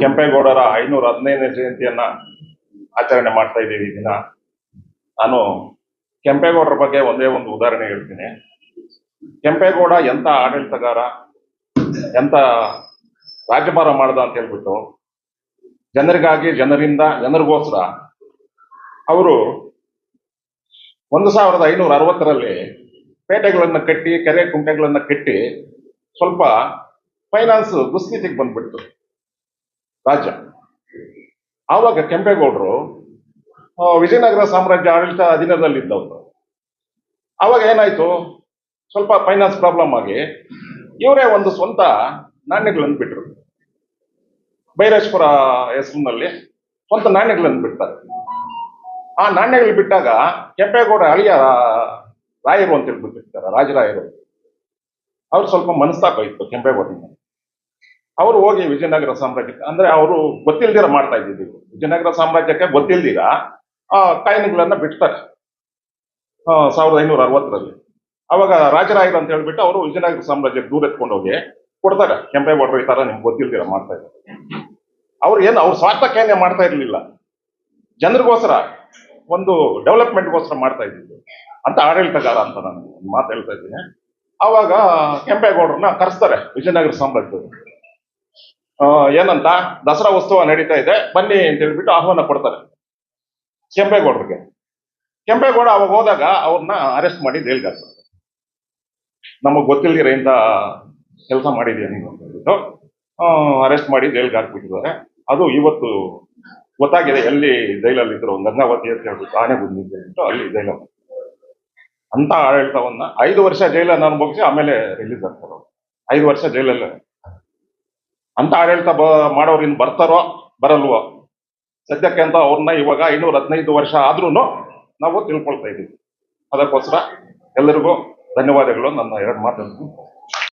ಕೆಂಪೇಗೌಡರ ಐನೂರ ಹದಿನೈದನೇ ಜಯಂತಿಯನ್ನ ಆಚರಣೆ ಮಾಡ್ತಾ ಇದ್ದೀವಿ ಈ ದಿನ. ನಾನು ಕೆಂಪೇಗೌಡರ ಬಗ್ಗೆ ಒಂದೇ ಒಂದು ಉದಾಹರಣೆ ಹೇಳ್ತೀನಿ. ಕೆಂಪೇಗೌಡ ಎಂತ ಆಡಳಿತಗಾರ, ಎಂತ ರಾಜ್ಯಭಾರ ಮಾಡ್ದ ಅಂತ ಹೇಳ್ಬಿಟ್ಟು ಜನರಿಗಾಗಿ, ಜನರಿಂದ, ಜನರಿಗೋಸ್ಕರ ಅವರು ಒಂದು ಸಾವಿರದ ಐನೂರ ಅರವತ್ತರಲ್ಲಿ ಪೇಟೆಗಳನ್ನ ಕಟ್ಟಿ, ಕೆರೆ ಕುಂಟೆಗಳನ್ನು ಕಟ್ಟಿ ಸ್ವಲ್ಪ ಫೈನಾನ್ಸ್ ದುಸ್ಥಿತಿಗೆ ಬಂದ್ಬಿಡ್ತು. ರಾಜ್ಯ ಆವಾಗ ಕೆಂಪೇಗೌಡರು ವಿಜಯನಗರ ಸಾಮ್ರಾಜ್ಯ ಆಡಳಿತ ಅಧೀನದಲ್ಲಿದ್ದವರು ಆವಾಗ ಏನಾಯ್ತು? ಸ್ವಲ್ಪ ಫೈನಾನ್ಸ್ ಪ್ರಾಬ್ಲಮ್ ಆಗಿ ಇವರೇ ಒಂದು ಸ್ವಂತ ನಾಣ್ಯಗಳನ್ನು ಬಿಟ್ರು. ಬೈರೇಶ್ವರ ಹೆಸರಿನಲ್ಲಿ ಸ್ವಂತ ನಾಣ್ಯಗಳನ್ನು ಬಿಡ್ತಾರೆ ಆ ನಾಣ್ಯಗಳು ಬಿಟ್ಟಾಗ ಕೆಂಪೇಗೌಡ ಅಳಿಯ ರಾಯರು ಅಂತ ಹೇಳ್ಬಿಟ್ಟಿರ್ತಾರೆ, ರಾಜರಾಯರು. ಅವ್ರು ಸ್ವಲ್ಪ ಮನಸ್ತಾಪ ಇತ್ತು ಕೆಂಪೇಗೌಡನ ಅವರು ಹೋಗಿ ವಿಜಯನಗರ ಸಾಮ್ರಾಜ್ಯಕ್ಕೆ, ಅಂದ್ರೆ ಅವರು ಗೊತ್ತಿಲ್ದಿರ ಮಾಡ್ತಾ ಇದ್ದಿದ್ದು ವಿಜಯನಗರ ಸಾಮ್ರಾಜ್ಯಕ್ಕೆ ಗೊತ್ತಿಲ್ದಿರ, ಆ, ಕಾಯಿನ್ಗಳನ್ನ ಬಿಡ್ತಾರೆ ಸಾವಿರದ ಐನೂರ ಅರವತ್ತರಲ್ಲಿ. ಅವಾಗ ರಾಜರಾಯರು ಅಂತ ಹೇಳ್ಬಿಟ್ಟು ಅವರು ವಿಜಯನಗರ ಸಾಮ್ರಾಜ್ಯಕ್ಕೆ ದೂರ ಎತ್ಕೊಂಡು ಹೋಗಿ ಕೊಡ್ತಾರೆ. ಕೆಂಪೇಗೌಡರು ಈ ತರ ನಿಮ್ಗೆ ಗೊತ್ತಿಲ್ದಿರ ಮಾಡ್ತಾ ಇದ್ದಾರೆ. ಅವ್ರು ಏನು, ಅವ್ರ ಸ್ವಾರ್ಥಕ್ಕೇನೆ ಮಾಡ್ತಾ ಇರ್ಲಿಲ್ಲ. ಜನರಿಗೋಸ್ಕರ, ಒಂದು ಡೆವಲಪ್ಮೆಂಟ್ಗೋಸ್ಕರ ಮಾಡ್ತಾ ಇದ್ದಿದ್ದು. ಅಂತ ಆಡಳಿತಗಾರ ಅಂತ ನಾನು ಮಾತು ಹೇಳ್ತಾ ಇದ್ದೀನಿ. ಅವಾಗ ಕೆಂಪೇಗೌಡರನ್ನ ಕರೆಸ್ತಾರೆ ವಿಜಯನಗರ ಸಾಮ್ರಾಜ್ಯದವರು. ಏನಂತ ದಸರಾ ಉತ್ಸವ ನಡೀತಾ ಇದೆ. ಬನ್ನಿ ಅಂತ ಹೇಳ್ಬಿಟ್ಟು ಆಹ್ವಾನ ಕೊಡ್ತಾರೆ. ಕೆಂಪೇಗೌಡರಿಗೆ. ಕೆಂಪೇಗೌಡ ಅವಾಗ ಹೋದಾಗ ಅವ್ರನ್ನ ಅರೆಸ್ಟ್ ಮಾಡಿ ಜೈಲ್ಗೆ ಹಾಕ್ತಾರೆ ನಮಗ್ ಗೊತ್ತಿಲ್ದಿರ ಇಂತ ಕೆಲಸ ಮಾಡಿದ್ಯಾ ನೀವು ಅಂತ ಹೇಳ್ಬಿಟ್ಟು ಅರೆಸ್ಟ್ ಮಾಡಿ ಜೈಲ್ಗೆ ಹಾಕ್ಬಿಟ್ಟಿದ್ದಾರೆ ಅದು ಇವತ್ತು ಗೊತ್ತಾಗಿದೆ ಎಲ್ಲಿ ಜೈಲಲ್ಲಿ ಇದ್ರು ಗಂಗಾವತಿ ಅಂತ ಹೇಳ್ಬಿಟ್ಟು ಆನೆ ಬಂದಿದ್ದೆ ಅಂತ ಅಲ್ಲಿ ಜೈಲಲ್ಲಿ. ಅಂತ ಆಡಳಿತವನ್ನ ಐದು ವರ್ಷ ಜೈಲನ್ನು ಅನುಭವಿಸಿ ಆಮೇಲೆ ರಿಲೀಸ್ ಆಗ್ತಾರೆ. ಐದು ವರ್ಷ ಜೈಲಲ್ಲೇ. ಅಂತ ಆಡಳಿತ ಬ ಮಾಡೋರು ಇನ್ನು ಬರ್ತಾರೋ, ಬರಲ್ವೋ? ಸದ್ಯಕ್ಕೆ ಅಂತ ಅವ್ರನ್ನ ಇವಾಗ ಐನೂರ ಹದಿನೈದು ವರ್ಷ ಆದ್ರೂ ನಾವು ತಿಳ್ಕೊಳ್ತಾ ಇದ್ದೀವಿ ಅದಕ್ಕೋಸ್ಕರ ಎಲ್ಲರಿಗೂ ಧನ್ಯವಾದಗಳು ನನ್ನ ಎರಡು ಮಾತನ್ನು